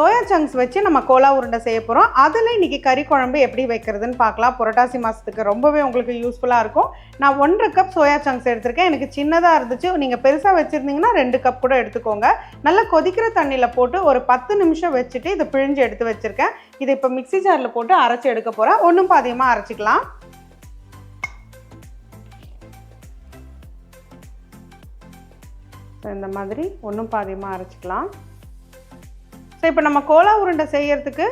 Soya chunks வச்சு நம்ம Cola உருண்டை செய்ய போகிறோம் அதில் இன்றைக்கி கறி குழம்பு எப்படி வைக்கிறதுன்னு பார்க்கலாம். புரட்டாசி மாதத்துக்கு ரொம்பவே உங்களுக்கு யூஸ்ஃபுல்லாக இருக்கும். நான் ஒன்றரை கப் சோயா சங்க்ஸ் எடுத்திருக்கேன். எனக்கு சின்னதாக இருந்துச்சு. நீங்கள் பெருசாக வச்சுருந்தீங்கன்னா ரெண்டு கப் கூட எடுத்துக்கோங்க. நல்லா கொதிக்கிற தண்ணியில் போட்டு ஒரு பத்து நிமிஷம் வச்சுட்டு இதை பிழிஞ்சு எடுத்து வச்சுருக்கேன். இதை இப்போ மிக்ஸி ஜாரில் போட்டு அரைச்சி எடுக்க போகிறேன் ஒன்றும் பாதியமாக அரைச்சிக்கலாம். இந்த மாதிரி ஒன்றும் பாதியமாக அரைச்சிக்கலாம். ஸோ இப்போ நம்ம கோலா உருண்டை செய்யறதுக்கு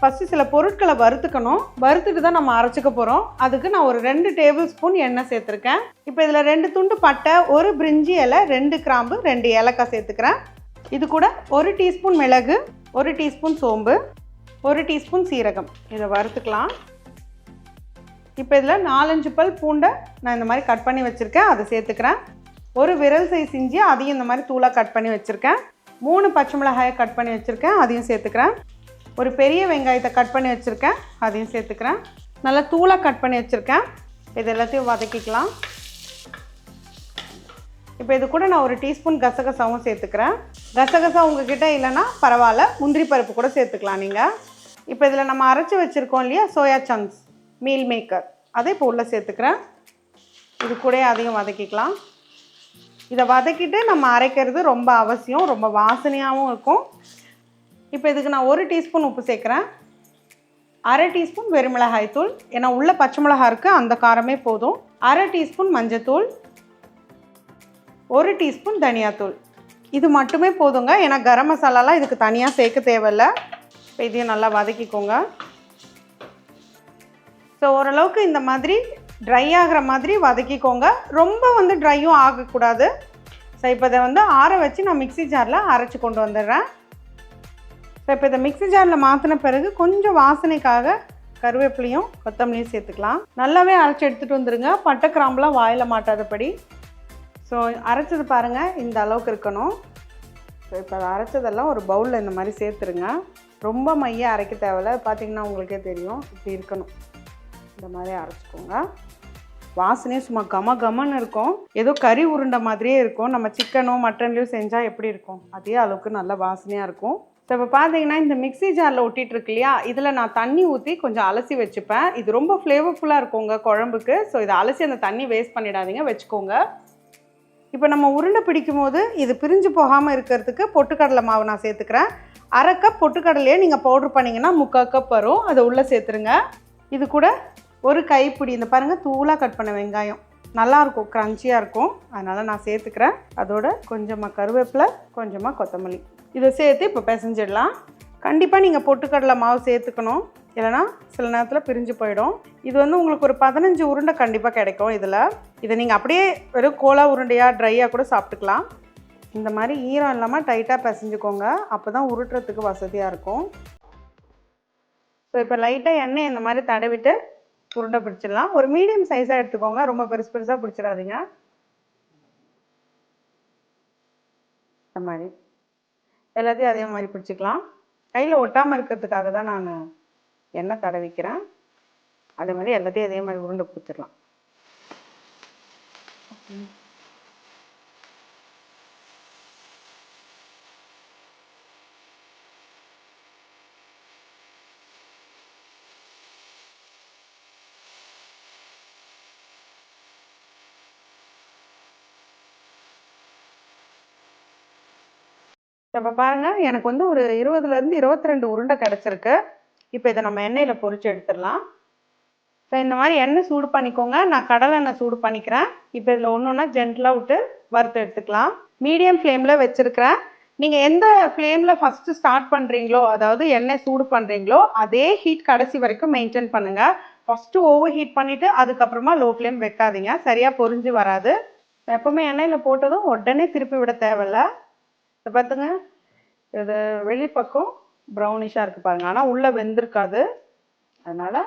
ஃபஸ்ட்டு சில பொருட்களை வறுத்துக்கணும். வறுத்துட்டு தான் நம்ம அரைச்சிக்க போகிறோம் அதுக்கு நான் ஒரு ரெண்டு டேபிள் ஸ்பூன் எண்ணெய் சேர்த்துருக்கேன். இப்போ இதில் ரெண்டு துண்டு பட்டை ஒரு பிரிஞ்சி இலை ரெண்டு கிராம்பு ரெண்டு ஏலக்காய் சேர்த்துக்கிறேன். இது கூட ஒரு டீஸ்பூன் மிளகு ஒரு டீஸ்பூன் சோம்பு ஒரு டீஸ்பூன் சீரகம். இதை வறுத்துக்கலாம். இப்போ இதில் நாலஞ்சு பல் பூண்டை நான் இந்த மாதிரி கட் பண்ணி வச்சுருக்கேன். அதை சேர்த்துக்கிறேன். ஒரு விரல் சைஸ் இஞ்சி அதையும் இந்த மாதிரி தூளாக கட் பண்ணி வச்சுருக்கேன். மூணு பச்சை மிளகாயை கட் பண்ணி வச்சுருக்கேன் அதையும் சேர்த்துக்கிறேன். ஒரு பெரிய வெங்காயத்தை கட் பண்ணி வச்சுருக்கேன் அதையும் சேர்த்துக்கிறேன். நல்லா தூளாக கட் பண்ணி வச்சுருக்கேன். இது எல்லாத்தையும் வதக்கிக்கலாம். இப்போ இது கூட நான் ஒரு டீஸ்பூன் கசகசாவும் சேர்த்துக்கிறேன். கசகசா உங்ககிட்ட இல்லைன்னா பரவாயில்ல முந்திரி பருப்பு கூட சேர்த்துக்கலாம் நீங்கள் இப்போ இதில் நம்ம அரைச்சி வச்சுருக்கோம் இல்லையா சோயா சங்க்ஸ் மீல் மேக்கர் அதை இப்போ உள்ளே சேர்த்துக்கிறேன். இது கூட அதையும் வதக்கிக்கலாம். இதை வதக்கிட்டு நம்ம அரைக்கிறது ரொம்ப அவசியம் ரொம்ப வாசனையாகவும் இருக்கும். இப்போ இதுக்கு நான் ஒரு டீஸ்பூன் உப்பு சேர்க்குறேன். அரை டீஸ்பூன் வெறுமிளகாய் தூள். ஏன்னா உள்ளே பச்சை மிளகா இருக்குது அந்த காரமே போதும். அரை டீஸ்பூன் மஞ்சத்தூள் ஒரு டீஸ்பூன் தனியாத்தூள் இது மட்டுமே போதுங்க. ஏன்னா கரம் மசாலாலாம் இதுக்கு தனியாக சேர்க்க தேவையில்ல. இப்போ இதையும் நல்லா வதக்கிக்கோங்க. ஸோ ஓரளவுக்கு இந்த மாதிரி ட்ரை ஆகிற மாதிரி வதக்கிக்கோங்க. ரொம்ப வந்து ட்ரையும் ஆகக்கூடாது. ஸோ இப்போ இதை வந்து ஆற வச்சு நான் மிக்ஸி ஜாரில் அரைச்சி கொண்டு வந்துடுறேன். ஸோ இப்போ இதை மிக்ஸி ஜாரில் மாற்றின பிறகு கொஞ்சம் வாசனைக்காக கருவேப்பிலையும் கொத்தமல்லியும் சேர்த்துக்கலாம். நல்லாவே அரைச்சி எடுத்துகிட்டு வந்துடுங்க பட்டை கிராம்புலாம் வாயில் மாட்டாதபடி. ஸோ அரைச்சது பாருங்கள் இந்த அளவுக்கு இருக்கணும். ஸோ இப்போ அதை அரைச்சதெல்லாம் ஒரு பவுலில் இந்த மாதிரி சேர்த்துருங்க. ரொம்ப மைய அரைக்க தேவையில்ல. பார்த்தீங்கன்னா உங்களுக்கே தெரியும். இப்படி இருக்கணும். இந்த மாதிரி அரைச்சிக்கோங்க. வாசனையே சும்மா கம கமன்னு இருக்கும். ஏதோ கறி உருண்டை மாதிரியே இருக்கும். நம்ம சிக்கனோ மட்டன்லையோ செஞ்சால் எப்படி இருக்கும்? அதே அளவுக்கு நல்ல வாசனையாக இருக்கும். ஸோ இப்போ பார்த்தீங்கன்னா இந்த மிக்ஸி ஜாரில் ஒட்டிகிட்டு இருக்கு இல்லையா இதில் நான் தண்ணி ஊற்றி கொஞ்சம் அலசி வச்சுப்பேன். இது ரொம்ப ஃப்ளேவர்ஃபுல்லாக இருக்குங்க குழம்புக்கு. ஸோ இதை அலசி அந்த தண்ணி வேஸ்ட் பண்ணிடாதீங்க. வச்சுக்கோங்க. இப்போ நம்ம உருண்டை பிடிக்கும் போது இது பிரிஞ்சு போகாமல் இருக்கிறதுக்கு பொட்டுக்கடலை மாவு நான் சேர்த்துக்கிறேன். அரை கப் பொட்டுக்கடலையே நீங்கள் பவுட்ரு பண்ணிங்கன்னா முக்கால் கப் வரும். அதை உள்ளே சேர்த்துருங்க. இது கூட ஒரு கைப்பிடி இந்த பாருங்கள் தூளாக கட் பண்ண வெங்காயம். நல்லாயிருக்கும் க்ரன்ச்சியாக இருக்கும். அதனால் நான் சேர்த்துக்கிறேன். அதோட கொஞ்சமாக கருவேப்பிலை கொஞ்சமாக கொத்தமல்லி. இதை சேர்த்து இப்போ பிசைஞ்சிடலாம். கண்டிப்பாக நீங்கள் பொட்டுக்கடலை மாவு சேர்த்துக்கணும். இல்லைனா சில நேரத்தில் பிரிஞ்சு போயிடும். இது வந்து உங்களுக்கு ஒரு பதினஞ்சு உருண்டை கண்டிப்பாக கிடைக்கும் இதில். இதை நீங்கள் அப்படியே வெறும் கோலா உருண்டையாக ட்ரையாக கூட சாப்பிட்டுக்கலாம். இந்த மாதிரி ஈரம் இல்லாமல் டைட்டாக பிசைஞ்சுக்கோங்க. அப்போ தான் உருட்டுறதுக்கு வசதியாக இருக்கும். ஸோ இப்போ லைட்டாக எண்ணெய் இந்த மாதிரி தடவிட்டு உருண்டை பிடிச்சிடலாம். ஒரு மீடியம் சைஸாக எடுத்துக்கோங்க. ரொம்ப பெருசு பெருசாக பிடிச்சிடாதீங்க. இந்த மாதிரி. எல்லாத்தையும் அதே மாதிரி பிடிச்சிக்கலாம். கையில் ஒட்டாமல் இருக்கிறதுக்காக தான் நான் எண்ணெய் தடவிக்கிறேன் அதே மாதிரி எல்லாத்தையும் அதே மாதிரி உருண்டை பிடிச்சிடலாம் இப்போ பாருங்க எனக்கு வந்து ஒரு இருபதுலேருந்து இருபத்தி ரெண்டு உருண்டை கிடச்சிருக்கு. இப்போ இதை நம்ம எண்ணெயில் பொறிச்சு எடுத்துடலாம். ஸோ இந்த மாதிரி எண்ணெய் சூடு பண்ணிக்கோங்க. நான் கடலை எண்ணெய் சூடு பண்ணிக்கிறேன். இப்போ இதில் ஒன்று ஒன்றா ஜென்டலாக விட்டு வறுத்து எடுத்துக்கலாம். மீடியம் ஃப்ளேமில் வச்சுருக்கிறேன். நீங்கள் எந்த ஃப்ளேமில் ஃபஸ்ட்டு ஸ்டார்ட் பண்ணுறீங்களோ அதாவது எண்ணெய் சூடு பண்ணுறீங்களோ அதே ஹீட் கடைசி வரைக்கும் மெயின்டைன் பண்ணுங்கள் ஃபஸ்ட்டு ஓவர் ஹீட் பண்ணிவிட்டு அதுக்கப்புறமா லோ ஃப்ளேம் வைக்காதீங்க. சரியாக பொரிஞ்சு வராது. எப்போவுமே எண்ணெயில் போட்டதும் உடனே திருப்பி விட தேவையில்ல. இதை பார்த்துங்க இது வெளிப்பக்கம் ப்ரௌனிஷாக இருக்குது பாருங்கள் ஆனால் உள்ளே வெந்திருக்காது. அதனால்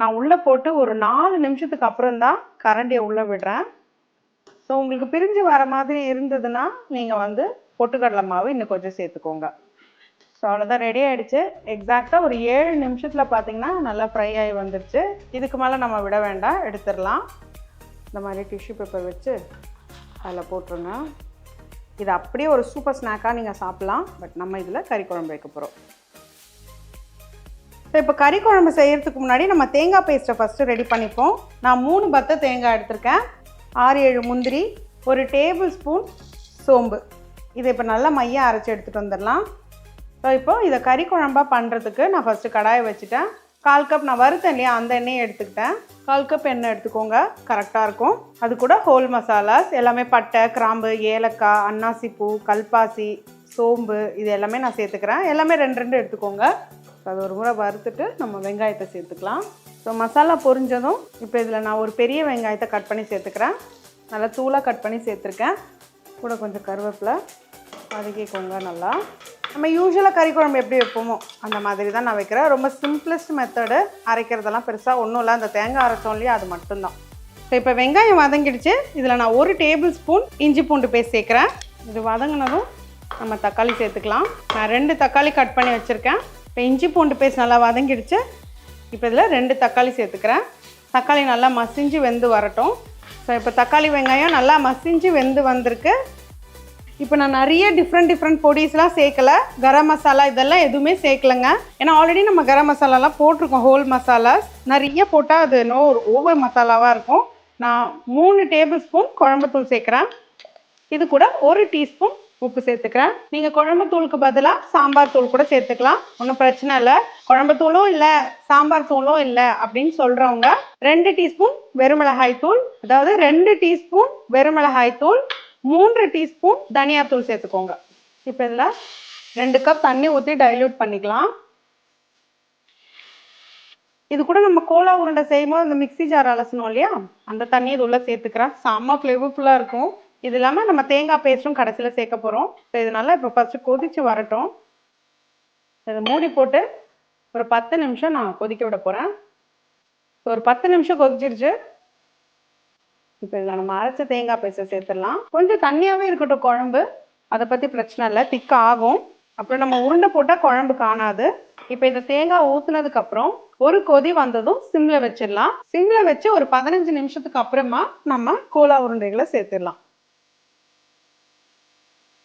நான் உள்ளே போட்டு ஒரு நாலு நிமிஷத்துக்கு அப்புறம் தான் கரண்டியை உள்ளே விடுறேன். ஸோ உங்களுக்கு பிரிஞ்சு வர மாதிரி இருந்ததுன்னா நீங்கள் வந்து பொட்டுக்கடலை மாவு இன்னும் கொஞ்சம் சேர்த்துக்கோங்க. ஸோ அவ்வளோதான் ரெடி ஆகிடுச்சு எக்ஸாக்டாக ஒரு ஏழு நிமிஷத்தில் பார்த்தீங்கன்னா நல்லா ஃப்ரை ஆகி வந்துடுச்சு இதுக்கு மேலே நம்ம விட வேண்டாம். எடுத்துடலாம். இந்த மாதிரி டிஷ்யூ பேப்பர் வச்சு அதில் போட்டுருங்க. இது அப்படியே ஒரு சூப்பர் ஸ்நாக்காக நீங்கள் சாப்பிட்லாம். பட் நம்ம இதில் கறி குழம்பு வைக்க போகிறோம் ஸோ இப்போ கறி குழம்பு செய்கிறதுக்கு முன்னாடி நம்ம தேங்காய் பேஸ்ட்டை ஃபஸ்ட்டு ரெடி பண்ணிப்போம். நான் மூணு பத்த தேங்காய் எடுத்திருக்கேன். ஆறு ஏழு முந்திரி ஒரு டேபிள் ஸ்பூன் சோம்பு. இதை இப்போ நல்லா மையம் அரைச்சி எடுத்துகிட்டு வந்துடலாம். ஸோ இப்போது இதை கறி குழம்பாக பண்ணுறதுக்கு நான் ஃபஸ்ட்டு கடாயை வச்சுட்டேன். கால் கப் நான் வறுத்தேன் இல்லையா அந்த எண்ணெயை எடுத்துக்கிட்டேன். கால் கப் எண்ணெய் எடுத்துக்கோங்க. கரெக்டாக இருக்கும். அது கூட ஹோல் மசாலாஸ் எல்லாமே பட்டை கிராம்பு ஏலக்காய் அன்னாசிப்பூ கல்பாசி சோம்பு இது எல்லாமே நான் சேர்த்துக்கிறேன். எல்லாமே ரெண்டு ரெண்டு எடுத்துக்கோங்க. அது ஒரு முறை வறுத்துட்டு நம்ம வெங்காயத்தை சேர்த்துக்கலாம். ஸோ மசாலா பொரிஞ்சதும் இப்போ இதில் நான் ஒரு பெரிய வெங்காயத்தை கட் பண்ணி சேர்த்துக்கிறேன். நல்லா தூளாக கட் பண்ணி சேர்த்துருக்கேன். கூட கொஞ்சம் கருவேப்பிலை வதக்கிக்கோங்க நல்லா. நம்ம யூஸ்வலாக கறி குழம்பு எப்படி வைப்போமோ அந்த மாதிரி தான் நான் வைக்கிறேன். ரொம்ப சிம்பிளஸ்ட் மெத்தடு அரைக்கிறதெல்லாம் பெருசாக ஒன்றும் இல்லை. அந்த தேங்காய் அரைச்சோம் இல்லையா அது மட்டும்தான். ஸோ இப்போ வெங்காயம் வதங்கிடுச்சு. இதில் நான் ஒரு டேபிள் ஸ்பூன் இஞ்சி பூண்டு பேஸ்ட் சேர்க்குறேன். இது வதங்கினதும் நம்ம தக்காளி சேர்த்துக்கலாம். நான் ரெண்டு தக்காளி கட் பண்ணி வச்சுருக்கேன். இப்போ இஞ்சி பூண்டு பேஸ்ட் நல்லா வதங்கிடுச்சு. இப்போ இதில் ரெண்டு தக்காளி சேர்த்துக்கிறேன். தக்காளி நல்லா மசிஞ்சு வெந்து வரட்டும். ஸோ இப்போ தக்காளி வெங்காயம் நல்லா மசிஞ்சு வெந்து வந்திருக்கு. இப்போ நான் நிறைய டிஃப்ரெண்ட் டிஃப்ரெண்ட் பொடிஸ்லாம் சேர்க்கல. கரம் மசாலா இதெல்லாம் எதுவுமே சேர்க்கலங்க. ஏன்னா ஆல்ரெடி நம்ம கரம் மசாலாலாம் போட்டிருக்கோம் ஹோல் மசாலாஸ். நிறைய போட்டால் அது நோ ஒரு ஓவர் மசாலாவாக இருக்கும். நான் மூணு டேபிள் ஸ்பூன் குழம்புத்தூள் சேர்க்குறேன். இது கூட ஒரு டீஸ்பூன் உப்பு சேர்த்துக்கிறேன். நீங்கள் குழம்புத்தூளுக்கு பதிலாக சாம்பார் தூள் கூட சேர்த்துக்கலாம். ஒன்றும் பிரச்சனை இல்லை. குழம்புத்தூளும் இல்லை சாம்பார் தூளும் இல்லை அப்படின்னு சொல்கிறவங்க ரெண்டு டீஸ்பூன் வெறுமிளகாய் தூள் அதாவது ரெண்டு டீஸ்பூன் வெறுமிளகாய் தூள் மூன்று டீஸ்பூன் தனியாத்தூள் சேர்த்துக்கோங்க. இப்போ இதில் ரெண்டு கப் தண்ணி ஊற்றி டைல்யூட் பண்ணிக்கலாம். இது கூட நம்ம கோலா உருண்டை செய்யும்போது அந்த மிக்ஸி ஜார் அலசணும் இல்லையா? அந்த தண்ணி இது உள்ள சேர்த்துக்கிறேன். செம்ம ஃப்ளேவர்ஃபுல்லாக இருக்கும். இது இல்லாமல் நம்ம தேங்காய் பேஸ்ட்டும் கடைசியில் சேர்க்க போகிறோம் ஸோ இதனால இப்போ ஃபஸ்ட்டு கொதிச்சு வரட்டும். இதை மூடி போட்டு ஒரு பத்து நிமிஷம் நான் கொதிக்க விட போகிறேன் ஸோ ஒரு பத்து நிமிஷம் கொதிச்சிருச்சு. இப்போ இதில் நம்ம அரைச்ச தேங்காய் பேஸ்ட்டை சேர்த்துடலாம். கொஞ்சம் தண்ணியாகவே இருக்கட்டும் குழம்பு. அதை பற்றி பிரச்சனை இல்லை திக்க ஆகும். அப்புறம் நம்ம உருண்டை போட்டால் குழம்பு காணாது. இப்போ இந்த தேங்காய் ஊற்றுனதுக்கப்புறம் ஒரு கொதி வந்ததும் சிம்மில் வச்சிடலாம். சிம்மில் வச்சு ஒரு பதினஞ்சு நிமிஷத்துக்கு அப்புறமா நம்ம கோலா உருண்டைகளை சேர்த்துடலாம்.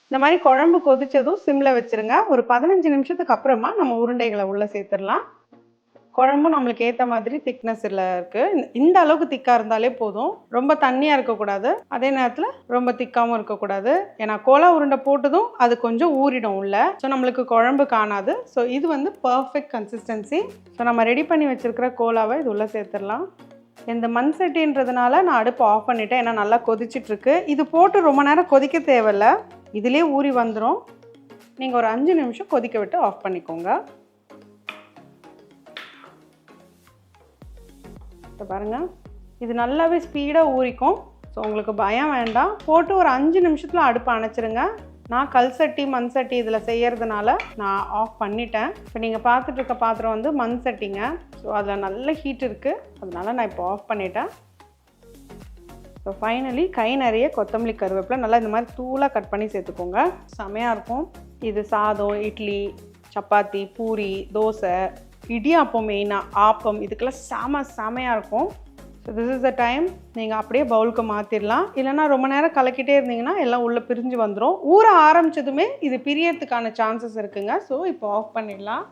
இந்த மாதிரி குழம்பு கொதிச்சதும் சிம்மில் வச்சிருங்க. ஒரு பதினஞ்சு நிமிஷத்துக்கு அப்புறமா நம்ம உருண்டைகளை உள்ளே சேர்த்துடலாம். குழம்பும் நம்மளுக்கு ஏற்ற மாதிரி திக்னஸில் இருக்குது இந்த அளவுக்கு திக்காக இருந்தாலே போதும். ரொம்ப தண்ணியாக இருக்கக்கூடாது. அதே நேரத்தில் ரொம்ப திக்காகவும் இருக்கக்கூடாது. ஏன்னா கோலா உருண்டை போட்டதும் அது கொஞ்சம் ஊறிடும் உள்ள. ஸோ நம்மளுக்கு குழம்பு காணாது. ஸோ இது வந்து பர்ஃபெக்ட் கன்சிஸ்டன்சி ஸோ நம்ம ரெடி பண்ணி வச்சுருக்கிற கோலாவை இது உள்ளே சேர்த்துடலாம். இந்த மண் சட்டின்றதுனால நான் அடுப்பு ஆஃப் பண்ணிட்டேன். ஏன்னா நல்லா கொதிச்சிட்ருக்கு. இது போட்டு ரொம்ப நேரம் கொதிக்க தேவையில்ல. இதுலேயே ஊறி வந்துடும் நீங்கள் ஒரு அஞ்சு நிமிஷம் கொதிக்க விட்டு ஆஃப் பண்ணிக்கோங்க. இப்போ பாருங்கள் இது நல்லாவே ஸ்பீடாக ஊறிக்கும். ஸோ உங்களுக்கு பயம் வேண்டாம். போட்டு ஒரு அஞ்சு நிமிஷத்தில் அடுப்பை அணைச்சிருங்க. நான் கல் சட்டி மண் சட்டி இதில் செய்கிறதுனால நான் ஆஃப் பண்ணிட்டேன். இப்போ நீங்கள் பார்த்துட்டு இருக்க பாத்திரம் வந்து மண் சட்டிங்க ஸோ அதில் நல்ல ஹீட் இருக்குது அதனால நான் இப்போ ஆஃப் பண்ணிட்டேன். ஸோ ஃபைனலி கை நிறைய கொத்தமல்லி கருவேப்பிலை நல்லா இந்த மாதிரி தூளாக கட் பண்ணி சேர்த்துக்கோங்க. செமையாக இருக்கும். இது சாதம் இட்லி சப்பாத்தி பூரி தோசை இடியாப்பம் மெயினாக ஆப்பம் இதுக்கெல்லாம் செம செமையாக இருக்கும். So this is the time நீங்கள் அப்படியே பவுலுக்கு மாற்றிடலாம் இல்லைன்னா ரொம்ப நேரம் கலக்கிட்டே இருந்தீங்கன்னா எல்லாம் உள்ளே பிரிஞ்சு வந்துடும் ஊற ஆரம்பித்ததுமே இது பிரியறதுக்கான சான்சஸ் இருக்குங்க. ஸோ இப்போ ஆஃப் பண்ணிடலாம்.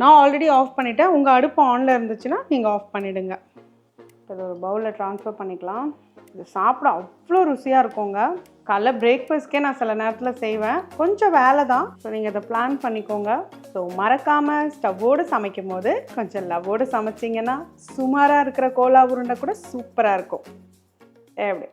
நான் ஆல்ரெடி ஆஃப் பண்ணிட்டேன். உங்கள் அடுப்பு ஆனில் இருந்துச்சுன்னா நீங்கள் ஆஃப் பண்ணிவிடுங்க இப்போ ஒரு பவுலில் ட்ரான்ஸ்ஃபர் பண்ணிக்கலாம். இது சாப்பிட அவ்வளோ ருசியாக இருக்குங்க. காலைல பிரேக்ஃபாஸ்ட்கே நான் சில நேரத்தில் செய்வேன். கொஞ்சம் வேலை தான். ஸோ நீங்கள் அதை பிளான் பண்ணிக்கோங்க. ஸோ மறக்காமல் ஸ்டவ்வோடு சமைக்கும் போது கொஞ்சம் லவ்வோடு சமைச்சிங்கன்னா சுமாராக இருக்கிற கோலா உருண்டை கூட சூப்பராக இருக்கும். எப்படி?